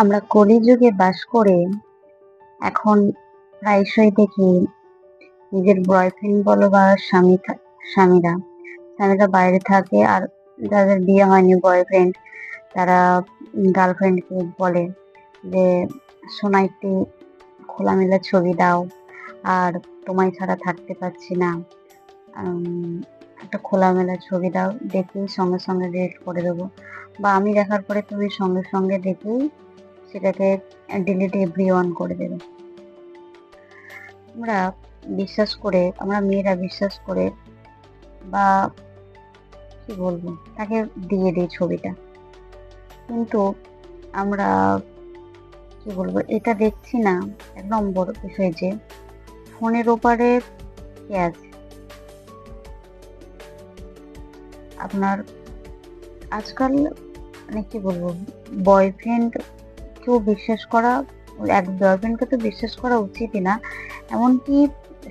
আমরা কলিযুগে বাস করে এখন প্রায়শই দেখি নিজের বয়ফ্রেন্ড বলো বা স্বামী স্বামীরা। স্বামীরা বাইরে থাকে আর যাদের বিয়ে হয়নি বয়ফ্রেন্ড তারা গার্লফ্রেন্ডকে বলে যে সোনা একটি খোলামেলা ছবি দাও আর তোমায় ছাড়া থাকতে পারছি না। একটা খোলামেলা ছবি দাও দেখেই সঙ্গে সঙ্গে ডিলিট করে দেবো। বা আমি দেখার পরে তুমি সঙ্গে সঙ্গে দেখেই সেটাকে ডিলিট এভরি অন করে দেবে। আমরা বিশ্বাস করে, আমরা মেয়েরা বিশ্বাস করে বা কি বলব, তাকে দিয়ে দিই ছবিটা। কিন্তু আমরা কি বলব, এটা দেখছি না, এক নম্বর বিষয় যে ফোনের ওপারে কে আছে? আপনার আজকাল মানে কি বলব বয়ফ্রেন্ড কেউ বিশ্বাস করা, এক বয়ফ্রেন্ডকে তো বিশ্বাস করা উচিতই না। এমনকি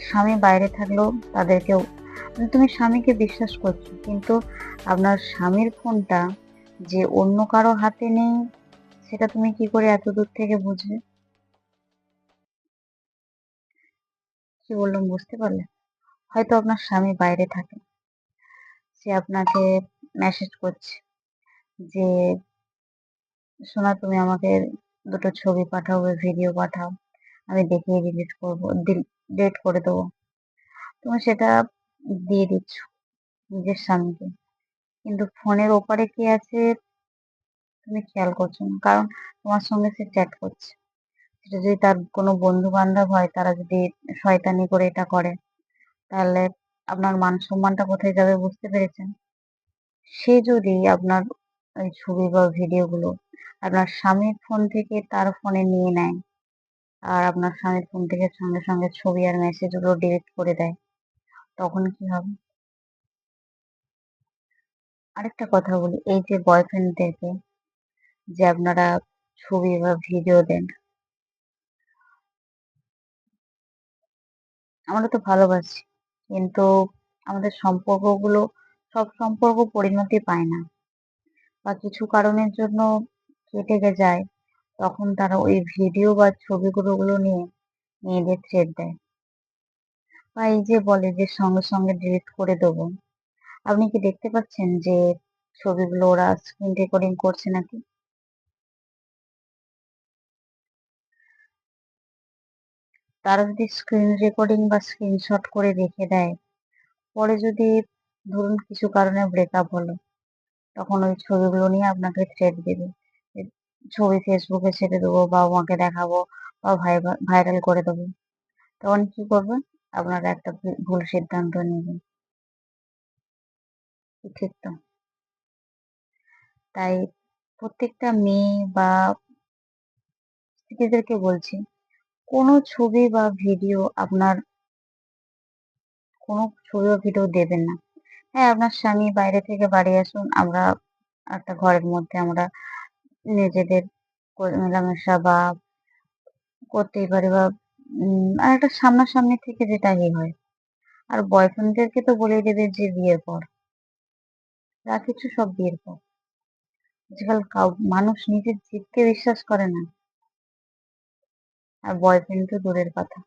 স্বামী বাইরে থাকলেও তাদেরকেও। মানে তুমি স্বামীকে বিশ্বাস করছ, কিন্তু আপনার স্বামীর ফোনটা যে অন্য কারও হাতে নেই, সেটা তুমি কি করে এত দূর থেকে বুঝবে? কি বললাম, বুঝতে পারলে? হয়তো আপনার স্বামী বাইরে থাকে। সে আপনাকে মেসেজ করছে যে সোনা তুমি আমাকে দুটো ছবি পাঠাও ভিডিও পাঠাও। আমি দেখিয়ে ডিলিট করব ডিলিট করে দেবো। তুমি সেটা দিয়ে দিচ্ছ নিজের স্বামীকে। কিন্তু ফোনের ওপারে কি আছে তুমি খেয়াল করছ না, কারণ তোমার সঙ্গে সে চ্যাট করছে। সেটা যদি তার কোনো বন্ধু বান্ধব হয়, তারা যদি শয়তানি করে এটা করে, তাহলে আপনার মান সম্মানটা কোথায় যাবে বুঝতে পেরেছেন? সে যদি আপনার ছবি বা ভিডিওগুলো আপনার স্বামীর ফোন থেকে তার ফোনে নিয়ে নেয়। আর আপনার স্বামীর ফোন থেকে সঙ্গে সঙ্গে ছবি আর মেসেজগুলো ডিলিট করে দেয়। তখন কি হবে? আরেকটা কথা বলি, এই যে বয়ফ্রেন্ডদেরকে যে আপনারা ছবি বা ভিডিও দেন। আমরা তো ভালোবাসি, কিন্তু আমাদের সম্পর্কগুলো, সব সম্পর্ক পরিণতি পায় না। বা কিছু কারণের জন্য কেটে যায়, তখন তারা ওই ভিডিও বা ছবিগুলো গুলো নিয়ে মেয়েদের থ্রেট দেয়। বা এই যে বলে যে সঙ্গে সঙ্গে ডিলিট করে দেবো। আপনি কি দেখতে পাচ্ছেন যে ছবিগুলো ওরা স্ক্রিন রেকর্ডিং করছে নাকি? তারা যদি স্ক্রিন রেকর্ডিং বা স্ক্রিনশট করে রেখে দেয়, পরে যদি ধরুন কিছু কারণে ব্রেকআপ হলো তখন ওই ছবিগুলো নিয়ে আপনাকে থ্রেট দেবে। ছবি ফেসবুকে ছেড়ে দেবো বা মাকে দেখাবো বা ভাইরাল করে দেবো। তখন কি করবেন আপনারা একটা ভুল- সিদ্ধান্ত নেবেন কি ঠিক তো? তাই প্রত্যেকটা মেয়ে বা স্ত্রীদেরকে বলছি, কোনো ছবি বা ভিডিও আপনার, কোনো ছবি বা ভিডিও দেবেন না। হ্যাঁ আপনার স্বামী বাইরে থেকে বাড়ি আসুন। আমরা একটা ঘরের মধ্যে আমরা নিজেদের মেলামেশা বা করতেই পারি বা আর একটা সামনাসামনি থেকে যেটা ইয়ে হয়। আর বয়ফ্রেন্ডদেরকে তো বলেই দেবে যে বিয়ের পর। যা কিছু সব বিয়ের পর। আজকাল কাউ, মানুষ নিজের জিদকে বিশ্বাস করে না। আর বয়ফ্রেন্ড তো দূরের কথা।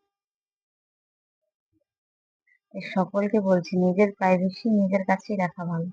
সকলকে বলছি নিজের প্রাইভেসি নিজের কাছেই রাখা ভালো।